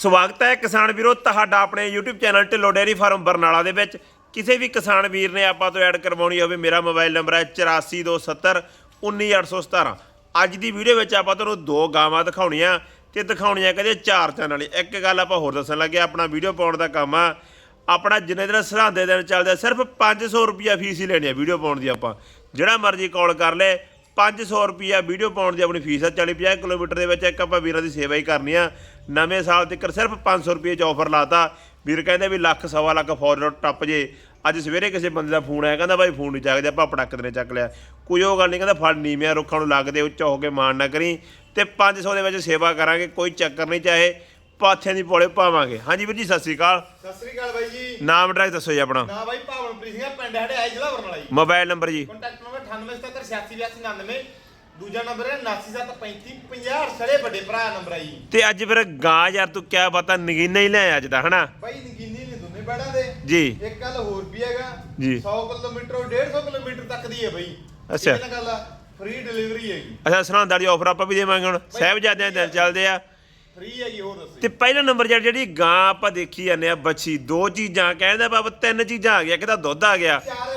ਸਵਾਗਤ ਹੈ ਕਿਸਾਨ ਵੀਰੋ ਤੁਹਾਡਾ ਆਪਣੇ YouTube channel Dhillon dairy farm Barnala ਦੇ ਵਿੱਚ। ਕਿਸੇ ਵੀ ਕਿਸਾਨ ਵੀਰ ਨੇ ਆਪਾਂ ਤੋਂ ਐਡ ਕਰਵਾਉਣੀ ਹੋਵੇ, ਮੇਰਾ ਮੋਬਾਈਲ ਨੰਬਰ ਹੈ 8427 19817 ਅੱਜ ਦੀ ਵੀਡੀਓ ਵਿੱਚ ਆਪਾਂ ਤੁਹਾਨੂੰ ਦੋ ਗਾਵਾਂ ਦਿਖਾਉਣੀਆਂ ਤੇ ਦਿਖਾਉਣੀਆਂ ਕਹਿੰਦੇ ਚਾਰ ਚੈਨਲ ਵਾਲੀ। ਇੱਕ ਗੱਲ ਆਪਾਂ ਹੋਰ ਦੱਸਣ ਲੱਗੇ ਆਪਣਾ ਵੀਡੀਓ ਪਾਉਣ ਦਾ ਕੰਮ ਆ। ਆਪਣਾ ਜਿੰਨੇ ਦਿਨ ਸਰਹੰਦੇ ਦਿਨ ਚੱਲਦਾ, ਸਿਰਫ 500 ਰੁਪਿਆ ਫੀਸ ਹੀ ਲੈਣੀ ਆ ਵੀਡੀਓ ਪਾਉਣ ਦੀ ਆਪਾਂ। ਜਿਹੜਾ ਮਰਜ਼ੀ ਕਾਲ ਕਰ ਲੈ 500 ਰੁਪਿਆ ਵੀਡੀਓ ਪਾਉਣ ਦੀ ਆਪਣੀ ਫੀਸ ਆ 40 50 ਕਿਲੋਮੀਟਰ ਦੇ ਵਿੱਚ ਇੱਕ ਆਪਾਂ ਵੀਰਾਂ ਦੀ ਸੇਵਾ ਹੀ ਕਰਨੀ ਆ। ਨਵੇਂ ਸਾਲ ਤੱਕ ਸਿਰਫ 500 ਰੁਪਏ ਚ ਆਫਰ ਲਾਤਾ। ਵੀਰ ਕਹਿੰਦੇ ਵੀ ਲੱਖ ਸਵਾ ਲੱਖ ਫੋਰਵਰਡ ਟੱਪ ਜੇ। ਅੱਜ ਸਵੇਰੇ ਕਿਸੇ ਬੰਦੇ ਦਾ ਫੋਨ ਆਇਆ ਕਹਿੰਦਾ ਬਾਈ ਫੋਨ ਨਹੀਂ ਚੱਕਦੇ ਆਪਾਂ ਪਟਕ ਨੇ ਚੱਕ ਲਿਆ। ਕੋਈ ਉਹ ਗੱਲ ਨਹੀਂ ਕਹਿੰਦਾ ਫੜ ਨੀਵਿਆਂ ਰੁੱਖਾਂ ਨੂੰ ਲੱਗਦੇ ਉੱਚਾ ਹੋ ਕੇ ਮਾਣ ਨਾ ਕਰੀ। ਤੇ 500 ਦੇ ਵਿੱਚ ਸੇਵਾ ਕਰਾਂਗੇ ਕੋਈ ਚੱਕਰ ਨਹੀਂ ਚਾਹੇ ਪਾਥਿਆਂ ਦੀ ਪੋਲੇ ਪਾਵਾਂਗੇ। ਹਾਂਜੀ ਵੀਰ ਜੀ ਸਤਿ ਸ਼੍ਰੀ ਅਕਾਲ। ਸਤਿ ਸ੍ਰੀ ਅਕਾਲ ਬਾਈ ਜੀ। ਨਾਮ ਐਡਰੈਸ ਦੱਸੋ ਜੀ ਆਪਣਾ। ਨਾ ਬਾਈ ਭਾਵਨਪ੍ਰੀਤ ਸਿੰਘ ਪਿੰਡ ਹੜਿਆ ਜ਼ਿਲ੍ਹਾ Barnala ji. Mobile number ji. Contact number 9877868299 ਦੂਜਾ ਨੰਬਰ ਹੈ 973550 ਸੜੇ ਵੱਡੇ ਭਰਾ ਨੰਬਰ ਆ ਜੀ। ਤੇ ਅੱਜ ਫਿਰ ਗਾਂ ਯਾਰ ਤੂੰ ਕਿਆ ਪਤਾ ਨਗੀਨਾ ਹੀ ਲੈ ਅੱਜ ਦਾ ਹਨਾ? ਬਾਈ ਨਗੀਨੀ ਨੇ ਦੋਨੇ ਬੈੜਾਂ ਦੇ। ਜੀ। ਇੱਕ ਗੱਲ ਹੋਰ ਵੀ ਹੈਗਾ ਜੀ। 100 ਕਿਲੋਮੀਟਰ 150 ਕਿਲੋਮੀਟਰ ਤੱਕ ਦੀ ਹੈ ਬਾਈ। ਅੱਛਾ। ਇਹ ਨਾ ਗੱਲ ਆ ਫ੍ਰੀ ਡਿਲੀਵਰੀ ਹੈਗੀ। ਅੱਛਾ ਸਰਹੰਦ ਵਾਲੀ ਆਫਰ ਆਪਾਂ ਵੀ ਦੇਵਾਂਗੇ ਹੁਣ। ਸਾਹਿਬਜ਼ਾਦਿਆਂ ਦੇ ਦਿਨ ਚੱਲਦੇ ਆ। ਫ੍ਰੀ ਹੈਗੀ ਹੋਰ ਦੱਸੋ। ਤੇ ਪਹਿਲਾ ਨੰਬਰ ਜਿਹੜਾ ਜਿਹੜੀ ਗਾਂ ਆਪਾਂ ਦੇਖੀ ਜਾਂਦੇ ਆ ਬੱਚੀ ਦੋ ਚੀਜ਼ਾਂ ਕਹਿੰਦਾ ਬਾਬਾ ਤਿੰਨ ਚੀਜ਼ਾਂ ਆ ਗਿਆ ਇੱਕ ਤਾਂ ਦੁੱਧ ਆ ਗਿਆ। ਚਾਰ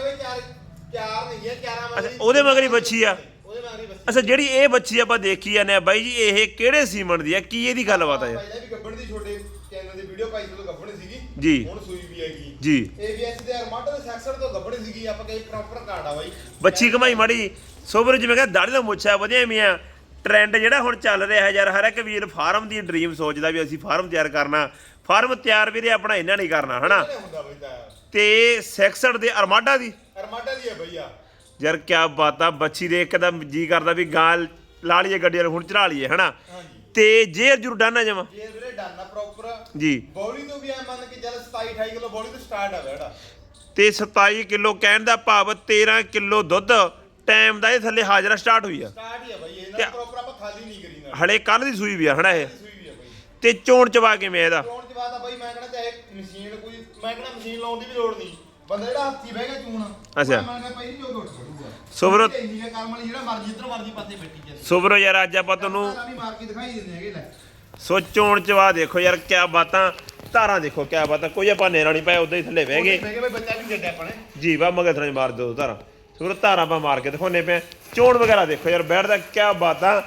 ਚਾਰ ਨਹੀਂ ਹੈ ਚਾਰਾਂ ਮਗਰ ਅੱਛਾ, ਉਹਦੇ ਮਗਰ ਹੀ ਬੱਚੀ ਆ? ਉਹਦੇ ਮਗਰ ਹੀ ਬੱਚੀ ਅੱਛਾ ਜਿਹੜੀ ਇਹ ਬੱਚੀ ਆਪਾਂ ਦੇਖੀ ਜਾਂਦੇ ਆ ਬਾਈ ਜੀ ਇਹ ਕਿਹੜੇ ਸੀਮਨ ਦੀ ਆ? ਕੀ ਇਹਦੀ ਗੱਲਬਾਤ ਆ ਯਾਰ? ਪਹਿਲਾਂ ਵੀ ਗੱਬੜ ਦੀ ਛੋਟੇ ਚੈਨਲ ਦੀ ਵੀਡੀਓ ਪਾਈ ਜਦੋਂ ਗੱਬੜ ਸੀਗੀ। ਜੀ। ਹੁਣ ਸੂਈ ਵੀ ਹੈਗੀ ਜੀ। ਏਬੀਐਸ ਦੇ ਅਰਮਾਟੋ ਦੇ ਸੈਕਸ਼ਨ ਤੋਂ ਗੱਬੜ ਸੀਗੀ ਆਪਾਂ ਕਹੇ ਪ੍ਰੋਪਰ ਕਾਰਡ ਆ ਬਾਈ। ਬੱਚੀ ਕਮਾਈ ਮਾੜੀ ਸੋਬਰ ਜਿਵੇਂ ਕਹਿੰਦਾ ਦਾੜੀ ਦਾ ਮੁੱਛਾ ਵਧੀਆ ਮੀਆਂ ਟ੍ਰੈਂਡ ਜਿਹੜਾ ਹੁਣ ਚੱਲ ਰਿਹਾ ਯਾਰ ਹਰ ਇੱਕ ਵੀਰ ਫਾਰਮ ਦੀ ਡ੍ਰੀਮ ਸੋਚਦਾ ਵੀ ਅਸੀਂ ਫਾਰਮ ਤਿਆਰ ਕਰਨਾ। ਫਾਰਮ ਤਿਆਰ ਵੀਰੇ ਆਪਣਾ ਇਹਨਾਂ ਨਹੀਂ ਕਰਨਾ ਹਨਾ? ਕਿਹੜੇ ਹੁੰਦਾ ਬਾਈ ਤਾਂ? ਤੇ 66 ਦੇ ਅਰਮਾਡਾ ਦੀ। ਅਰਮਾਟਾ ਦੀ ਹੈ ਭਈਆ। ਯਾਰ ਕਿਆ ਬਾਤਾਂ ਬੱਚੀ ਦੇ ਇੱਕਦਮ ਜੀ ਕਰਦਾ ਵੀ ਗਾਂ ਲਾ ਲਈਏ ਗੱਡੀਆਂ ਹੁਣ ਚੜਾ ਲਈਏ ਹਨਾ? ਹਾਂਜੀ। ਤੇ ਜੇਰ ਜੁਰ ਡਾਨਾ ਜਮਾ? ਜੇ ਵੀਰੇ ਡਾਨਾ ਪ੍ਰੋਪਰ ਜੀ। ਬੌਲੀ ਤੋਂ ਵੀ ਐ ਮੰਨ ਕੇ ਚੱਲ 27 28 ਕਿਲੋ ਬੌਲੀ ਤੋਂ ਸਟਾਰਟ ਆ ਬੇੜਾ ਤੇ 27 ਕਿਲੋ ਕਹਿਣ ਦਾ ਭਾਵ 13 ਕਿਲੋ ਦੁੱਧ ਟਾਈਮ ਦਾ ਇਹ ਥੱਲੇ ਹਾਜ਼ਰਾ ਸਟਾਰਟ ਹੋਈ ਆ। ਸਟਾਰਟ ਹੀ ਆ ਬਾਈ ਤੇ- ਇਹਨਾਂ ਪ੍ਰੋਪਰ ਆਪਾਂ ਖਾਲੀ ਨਹੀਂ ਕਰੀ ਨਾ। ਹਲੇ ਕੱਲ ਦੀ ਸੂਈ ਵੀ ਆ ਹਨਾ ਇਹ? ਸੂਈ ਵੀ ਆ ਬਾਈ। ਤੇ ਚੋਣ ਚਵਾ ਕਿਵੇਂ ਇਹਦਾ? ਚੋਣ ਚ ਬਾਤ ਆ ਬਾਈ ਮੈਂ ਕਹਿੰਦਾ ਚਾਹੇ ਮਸ਼ੀਨ ਕੋਈ ਮੈਂ ਕਹਿੰਦਾ ਮਸ਼ੀਨ ਲਾਉਣ ਦੀ ਵੀ ਲੋੜ ਨਹੀਂ। ਬੰਦਾ ਜਿਹੜਾ ਹੱਥੀ ਬਹਿ ਗਿਆ ਚੂਣ ਅੱਛਾ। ਮੈਂ ਜੋ ਲੋਟ ਕਰੂਗਾ ਸੋ ਵੀਰੋ- ਇੰਨੀ ਕੁ ਕੰਮ ਵਾਲੀ ਜਿਹੜਾ ਮਰਜ਼ੀ ਇਧਰ ਮਰਜ਼ੀ ਪਾਸੇ ਬੈਠੀ ਜੇ ਸੁਬਰੋ ਯਾਰ ਅੱਜ ਆਪਾਂ ਤੁਹਾਨੂੰ ਸਾਰਾ ਵੀ ਮਾਰ ਕੇ ਦਿਖਾਈ ਦਿੰਦੇ ਹੈਗੇ ਲੈ। ਸੋ ਚੋਣ ਚਵਾ ਦੇਖੋ ਯਾਰ ਕਿਆ ਬਾਤਾਂ। ਧਾਰਾਂ ਦੇਖੋ ਕਿਆ ਬਾਤਾਂ। ਕੋਈ ਆਪਾਂ ਨੇਰਾ ਨਹੀਂ ਪਾਇਆ ਉਦਾਂ ਹੀ ਥੱਲੇ ਬਹਿ ਗਏ। ਮੈਂ ਕਿਹਾ ਬਾਈ ਬੱਚਾ ਵੀ ਛੱਡਿਆ ਆਪਣੇ ਜੀ ਵਾ ਮਗਰ ਥਾਂ ਮਾਰ ਦੋ ਧਾਰਾਂ। ਧਾਰਾਂ ਆਪਾਂ ਮਾਰ ਕੇ ਦਿਖਾਉਨੇ ਪਏ ਚੋਣ ਵਗੈਰਾ ਦੇਖੋ ਯਾਰ ਬੈਠਦਾ ਕਿਆ ਬਾਤਾਂ।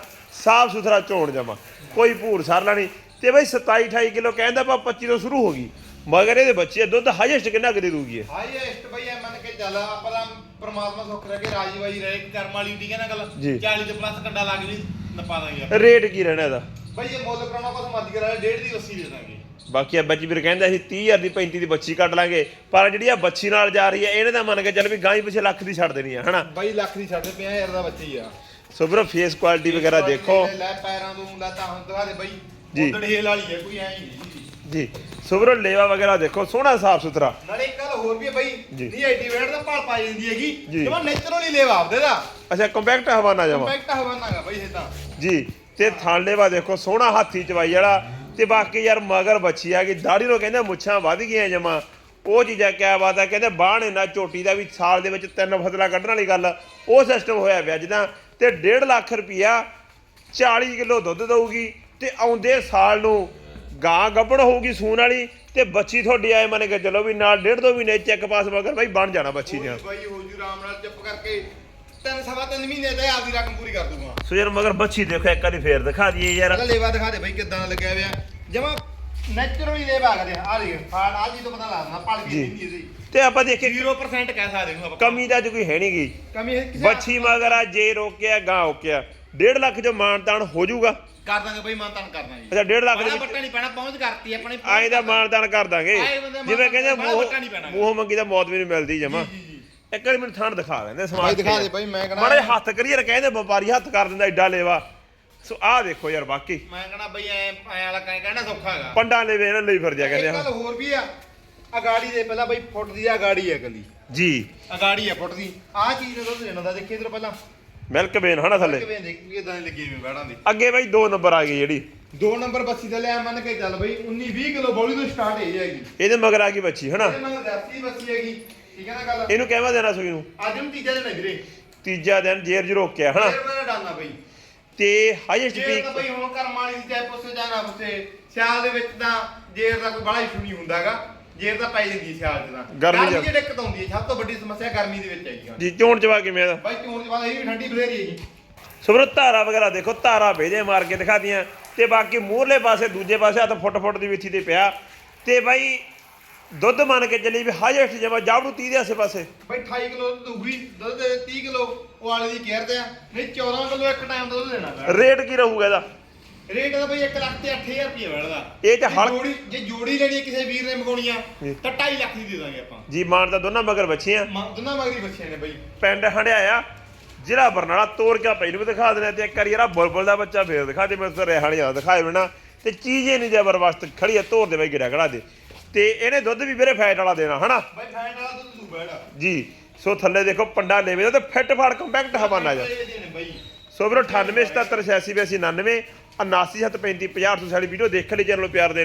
ਸਾਫ਼ ਸੁਥਰਾ ਚੋਣ ਜਮਾ। ਕੋਈ ਭੂਰ ਸਰਲਾ ਨਹੀਂ। ਤੇ ਬਈ 27 28 ਕਿਲੋ ਕਹਿੰਦਾ ਆਪਾਂ 25 ਤੋਂ ਸ਼ੁਰੂ ਹੋ ਗਈ। ਮਗਰ ਇਹਦੇ ਬੱਚੇ ਦੁੱਧ ਹਾਈਐਸਟ ਕਿੰਨਾ ਕਦੇ ਦੂਗੀ ਇਹ? ਹਾਈਐਸਟ ਬਈ ਐ ਮੰਨ ਕੇ ਚੱਲ ਆਪਾਂ ਤਾਂ ਪਰਮਾਤਮਾ ਸੁੱਖ ਰੱਖੇ ਰਾਜੀ ਬਾਈ ਰਹੇ ਕਰਮ ਵਾਲੀ ਠੀਕ ਹੈ ਨਾ ਗੱਲ ਜੀ। 40 ਤੋਂ ਪਲੱਸ ਕੰਡਾ ਲੱਗ ਵੀ ਨਪਾ ਦਾਂਗੇ ਆਪਾਂ। ਰੇਟ ਕੀ ਰਹਿਣਾ ਇਹਦਾ? ਬਈ ਇਹ ਮੁੱਲ ਕਰਾਉਣਾ ਕੁਛ ਮੱਧ ਕਰਾ ਡੇਢ ਦੀ ਲੱਸੀ ਦੇ ਦਾਂਗੇ। ਬਾਕੀ ਆ ਬੱਚੀ ਵੀਰ ਕਹਿੰਦਾ ਅਸੀਂ 30000 ਦੀ 35 ਦੀ ਬੱਚੀ ਕੱਢ ਲਾਂਗੇ ਪਰ ਜਿਹੜੀ ਆ ਬੱਚੀ ਨਾਲ ਜਾ ਰਹੀ ਹੈ ਇਹਨੇ ਤਾਂ ਮੰਨ ਕੇ ਚੱਲ ਵੀ ਗਾਂ ਹੀ ਪਿੱਛੇ ਲੱਖ ਦੀ ਛੱਡ ਦੇਣੀ ਆ ਹਨਾ? ਬਾਈ ਲੱਖ ਦੀ ਛੱਡਦੇ ਪਿਆ ਯਾਰ ਦਾ ਬੱਚਾ ਆ। ਸੋ ਵੀਰੋ ਫੇਸ ਕੁਆਲਿਟੀ ਵਗੈਰਾ ਦੇਖੋ। ਲੈ ਲੈ ਪੈਰਾਂ ਤੋਂ ਲੈ ਤਾਂ ਹੁਣ ਦਿਖਾ ਦੇ ਬਾਈ ਜੀ। ਉਦੜ ਹੀਲ ਵਾਲੀ ਹੈ ਕੋਈ ਐ ਨਹੀਂ। ਜੀ। ਸੋ ਵੀਰੋ ਲੇਵਾ ਵਗੈਰਾ ਦੇਖੋ ਸੋਹਣਾ ਸਾਫ਼ ਸੁਥਰਾ। ਨਾਲੇ ਇੱਕ ਗੱਲ ਹੋਰ ਵੀ ਹੈ ਬਾਈ ਜੀ। ਨਹੀਂ ਐਡੀ ਵੇੜ ਦਾ ਭਾਲ ਪਾਈ ਜਾਂਦੀ ਹੈਗੀ। ਜੀ। ਜਮਾ ਨੇਚਰਲੀ ਲੈਵਾ ਆਪਦੇ ਦਾ। ਅੱਛਾ ਕੰਪੈਕਟ ਹਵਾਨਾ ਜਮਾ। ਕੰਪੈਕਟ ਹਵਾਨਾਗਾ ਬਾਈ ਇਹ ਤਾਂ। ਜੀ ਤੇ ਥਣ ਲੇਵਾ ਦੇਖੋ ਸੋਹਣਾ ਹਾਥੀ ਚਵਾਈ ਵਾਲਾ। ਤੇ ਬਾਕੀ ਯਾਰ ਮਗਰ ਬੱਚੀ ਆ ਗਈ ਦਾੜੀ ਨੂੰ ਕਹਿੰਦੇ ਮੁੱਛਾਂ ਵੱਧ ਗਈਆਂ ਜਮਾ। ਉਹ ਚੀਜ਼ਾਂ ਕਿਆ ਬਾਤ ਆ ਕਹਿੰਦੇ ਬਾਣ ਇਹਨਾਂ ਝੋਟੀ ਦਾ ਵੀ ਸਾਲ ਦੇ ਵਿੱਚ ਤਿੰਨ ਫਸਲਾਂ ਕੱਢਣ ਵਾਲੀ ਗੱਲ। ਉਹ ਸਿਸਟਮ ਹੋਇਆ ਪਿਆ ਜਿੱਦਾਂ ਤੇ 1.5 ਲੱਖ ਰੁਪਿਆ 40 ਕਿਲੋ ਦੁੱਧ ਦਊਗੀ ਤੇ ਆਉਂਦੇ ਸਾਲ ਨੂੰ ਗਾਂ ਗੱਭਣ ਹੋਊਗੀ ਸੂਣ ਵਾਲੀ ਤੇ ਬੱਚੀ ਤੁਹਾਡੀ ਆਏ ਮੰਨ ਕੇ ਚਲੋ ਵੀ ਨਾਲ ਡੇਢ ਦੋ ਮਹੀਨੇ ਚੈੱਕ ਪਾਸ ਮਗਰ ਬਾਈ ਬਣ ਜਾਣਾ ਬੱਚੀ ਦੀਆਂ। ਬਾਈ ਹੋ ਜੂ ਆਰਾਮ ਨਾਲ ਚੁੱਪ ਕਰਕੇ ਤਿੰਨ ਸਵਾ ਤਿੰਨ ਮਹੀਨੇ ਤੇ ਆਪਦੀ ਰਕਮ ਪੂਰੀ ਕਰ ਦੂੰਗਾ। ਸੋ ਯਾਰ ਮਗਰ ਬੱਚੀ ਦੇਖੋ ਇੱਕ ਵਾਰੀ ਫੇਰ ਦਿਖਾ ਦਈਏ ਯਾਰ। ਪਹਿਲਾਂ ਲੇਵਾ ਦਿਖਾ ਦੇ ਬਾਈ ਕਿੱਦਾਂ ਦਾ ਲੱਗਿਆ ਹੋਇਆ। ਜਮਾ ਨੇਚਰਲੀ ਲੇਵਾ ਆ। ਗਿਆ ਆ ਦੇਖ ਫਾੜ ਆ ਜੀ ਤੋਂ ਪਤਾ ਲੱਗਦਾ ਪਲ ਜੀ। ਗਈ ਨਹੀਂ ਇਹਦੀ ਤੇ ਆਪਾਂ ਦੇਖੇ 0% ਕਹਿ ਸਕਦੇ ਹਾਂ ਆਪਾਂ। ਕਮੀ ਦਾ ਕੋਈ ਹੈ ਨਹੀਂ ਗਈ ਕਮੀ ਇਹ ਕਿਸੇ ਬੱਚੀ ਮਗਰ ਆ ਜੇ ਰੋਕਿਆ ਗਾਂ ਓਕਿਆ 1.5 ਲੱਖ ਜੋ ਮਾਨਤਾਨ ਹੋ ਜਾਊਗਾ ਕਰ ਦਾਂਗੇ ਬਾਈ ਮਾਨਤਾਨ ਕਰ ਦਾਂਗੇ ਅੱਛਾ 1.5 ਲੱਖ ਦੇ ਬੜਾ ਵਿੱਚ ਬੱਟਾ ਨਹੀਂ ਪੈਣਾ ਪਹੁੰਚ ਕਰਤੀ ਆਪਣੇ ਆਏ ਦਾ ਮਾਨਤਾਨ ਕਰ ਦਾਂਗੇ। ਆਏ ਬੰਦੇ ਮਾਣ ਜਿਵੇਂ ਕਹਿੰਦੇ ਬੜਾ ਮੂੰਹ ਵੱਟਾ ਨਹੀਂ ਪੈਣਾ। ਮੂੰਹ ਮੰਗੀ ਦਾ ਮੌਤ ਵੀ ਨਹੀਂ ਮਿਲਦੀ ਜਮਾ। ਇੱਕ ਵਾਰੀ ਮੈਨੂੰ ਥਾਣ ਦਿਖਾ ਦਿੰਦੇ ਸਮਾਨ ਬਾਈ ਦਿਖਾ ਦੇ ਬਾਈ ਮੈਂ ਕਹਣਾ ਮਾੜੇ ਹੱਥ ਕਰੀਏ ਕਹਿੰਦੇ ਵਪਾਰੀ ਹੱਥ ਕਰ ਦਿੰਦਾ ਏਡਾ ਲੇਵਾ। ਸੋ ਆਹ ਦੇਖੋ ਯਾਰ ਬਾਕੀ ਮੈਂ ਕਹਣਾ ਬਾਈ ਐ ਐ ਵਾਲਾ ਕਹਿ ਕਹਿਣਾ ਸੌਖਾ ਹੈਗਾ। ਪੰਡਾਂ ਲੇਵੇ ਇਹਨਾਂ ਲਈ ਫਿਰਦਿਆ ਇੱਕ ਕਹਿੰਦੇ ਗੱਲ ਆ। ਹੋਰ ਵੀ ਆ ਅਗਾੜੀ ਦੇ ਪਹਿਲਾਂ ਬਾਈ ਫੁੱਟ ਦੀ ਅਗਾੜੀ ਹੈ ਕੱਲੀ ਜੀ। ਅਗਾੜੀ ਹੈ ਫੁੱਟ ਦੀ। ਆਹ ਚੀਜ਼ ਨੇ ਦੁੱਧ ਦੇਣਾ ਦਾ ਦੇਖੀ ਇਧਰ ਪਹਿਲਾਂ। ਮਿਲਕ ਬੇਨ ਹਨਾ ਥੱਲੇ? ਕਿਵੇਂ ਦੇਖ ਕਿਦਾਂ ਲੱਗੀ ਵੀ ਬੈੜਾਂ ਦੀ। ਅੱਗੇ ਬਾਈ ਦੋ ਨੰਬਰ ਆ ਗਈ ਜਿਹੜੀ। ਦੋ ਨੰਬਰ ਬੱਸੀ ਦਾ ਲਿਆ ਮੰਨ ਕੇ ਚੱਲ ਬਈ 19 20 ਕਿਲੋ ਬੌਲੀ ਤੋਂ ਸਟਾਰਟ ਹੈ ਹੈਗੀ। ਇਹਦੇ ਮਗਰ ਆ ਗਈ ਬੱਚੀ ਹਨਾ? ਇਹ ਮਗਰ ਦਸਤੀ ਬੱਸੀ ਹੈਗੀ ਠੀਕ ਹੈ ਨਾ ਗੱਲ? ਇਹਨੂੰ ਕਹਿਵਾ ਦੇਣਾ ਸੂਈ ਨੂੰ। ਅੱਜ ਨੂੰ ਤੀਜਾ ਦਿਨ ਹੈ ਵੀਰੇ। ਤੀਜਾ ਦਿਨ ਜੇਰ ਜ ਰੋਕਿਆ ਹਨਾ? ਫੇਰ ਮੈਂ ਡਾਲਣਾ ਬਈ। ਤੇ ਹਾਈਐਸਟ ਜੇ ਪੀਕ ਬਈ ਹੁਣ ਕਰਮ ਵਾਲੀ ਦੀ ਚਾਹੇ ਪੁੱਛੇ ਜਾਣਾ ਪੁੱਛੇ ਸਿਆਲ ਦੇ ਵਿੱਚ ਤਾਂ ਜੇਰ ਦਾ ਕੋਈ ਬੜਾ ਇਸ਼ੂ ਨਹੀਂ ਹੁੰਦਾਗਾ ਜੇਰ ਤਾਂ ਪੈ ਜਾਂਦੀ ਹੈ ਸਿਆਲ 'ਚ ਤਾਂ। ਗਰਮੀ 'ਚ- ਦਿੱਕਤ ਆਉਂਦੀ ਹੈ ਸਭ ਤੋਂ ਵੱਡੀ ਸਮੱਸਿਆ ਗਰਮੀ ਦੇ ਵਿੱਚ ਹੈਗੀ ਆ। ਜੀ ਚੋਣ ਚਵਾ ਕਿਵੇਂ ਇਹਦਾ ਬਾਈ ਚੋਣ ਦੇ ਬਾਅਦ ਇਹ ਵੀ ਠੰਡੀ ਬਥੇਰੀ ਹੈਗੀ। ਸੁਬਰ ਧਾਰਾ ਵਗੈਰਾ ਦੇਖੋ ਧਾਰਾ ਭੇਜੇ ਮਾਰ ਕੇ ਦਿਖਾਦੀਆਂ ਤੇ ਬਾਕੀ ਮੂਹਰਲੇ ਪਾਸੇ ਦੂਜੇ ਪਾਸੇ ਹੱਥ ਫੁੱਟ ਫੁੱਟ ਦੀ ਵਿੱਥੀ ਤੇ ਪਿਆ। ਤੇ ਬਾਈ ਦੁੱਧ ਮੰਨ ਕੇ ਚੱਲੀ ਵੀ ਹਾਈਐਸਟ ਜਮਾ ਜਾਬੜੂ 30 ਦੇ ਆਸੇ ਪਾਸੇ ਬਾਈ 28 ਕਿਲੋ ਦੁੱਧ ਦੂਗੀ ਦੁੱਧ ਦੇ 30 ਕਿਲੋ ਉਹ ਵਾਲੇ ਦੀ ਕੇਅਰ ਤੇ ਆ। ਨਹੀਂ 14 ਕਿਲੋ ਇੱਕ ਟਾਈਮ ਦੁੱਧ ਦੇਣਾ ਪੈਣਾ ਰੇਟ ਕੀ ਰਹੂਗਾ ਇਹਦਾ? ਰੇਟ ਦਾ ਬਈ 1 ਲੱਖ ਤੇ 8000 ਰੁਪਏ ਵੜਦਾ ਇਹ 'ਚ ਹਲ- ਜੋੜੀ ਜੇ ਜੋੜੀ ਲੈਣੀ ਹੈ ਕਿਸੇ ਵੀਰ ਨੇ ਮਗਾਉਣੀ ਆ ਜੀ। ਤਾਂ 2.5 ਲੱਖ ਦੀ ਦੇ ਦਾਂਗੇ ਆਪਾਂ। ਜੀ ਮਾਨ ਤਾਂ ਦੋਨਾਂ ਮਗਰ ਬੱਚੀਆਂ ਮ- ਦੋਨਾਂ ਮਗਰੀ ਬੱਚੇ ਨੇ ਬਈ। ਪਿੰਡ ਹੰਡਿਆਇਆ ਜ਼ਿਲ੍ਹਾ ਬਰਨਾਲਾ ਤੋੜ ਕੇ ਪਹਿਲਾਂ ਵੀ ਦਿਖਾ ਦੇਣਾ ਤੇ ਇੱਕ ਵਾਰੀ ਯਾਰਾ ਬੁਲਬੁਲ ਦਾ ਬੱਚਾ ਫੇਰ ਦਿਖਾ ਦੇ ਮੈਂ ਤੇ ਰਿਹਾਣੀਆਂ ਦਿਖਾਏ ਬਿਨਾ ਤੇ ਚੀਜ਼ ਹੀ ਨਹੀਂ ਜ਼ਬਰਦਸਤ ਖੜੀ ਹੈ ਤੋੜ ਦੇ ਬਾਈ ਗਿੜਾ ਖੜਾ ਦੇ। ਤੇ ਇਹਨੇ ਦੁੱਧ ਵੀ ਵੀਰੇ ਫੈਟ ਵਾਲਾ ਦੇਣਾ ਹਨਾ? ਬਈ ਫੈਨ ਵਾਲਾ ਦੁੱਧ ਤੂੰ ਬੈੜਾ ਜੀ ਸੋ ਥੱਲੇ ਦੇਖੋ ਪੰਡਾ ਲੈਵੇ ਤੇ ਫਿੱਟ ਫਾੜ ਕੰਪੈਕਟ ਹਵਾਨਾ ਜਾ ਸੋ ਵੀਰੋ 98 77 86 82 99 79 735 50 800 ਸਾਡੀ ਵੀਡੀਓ ਦੇਖਣ ਲਈ ਚੈਨਲ ਨੂੰ ਪਿਆਰ ਦੇ ਲਈ।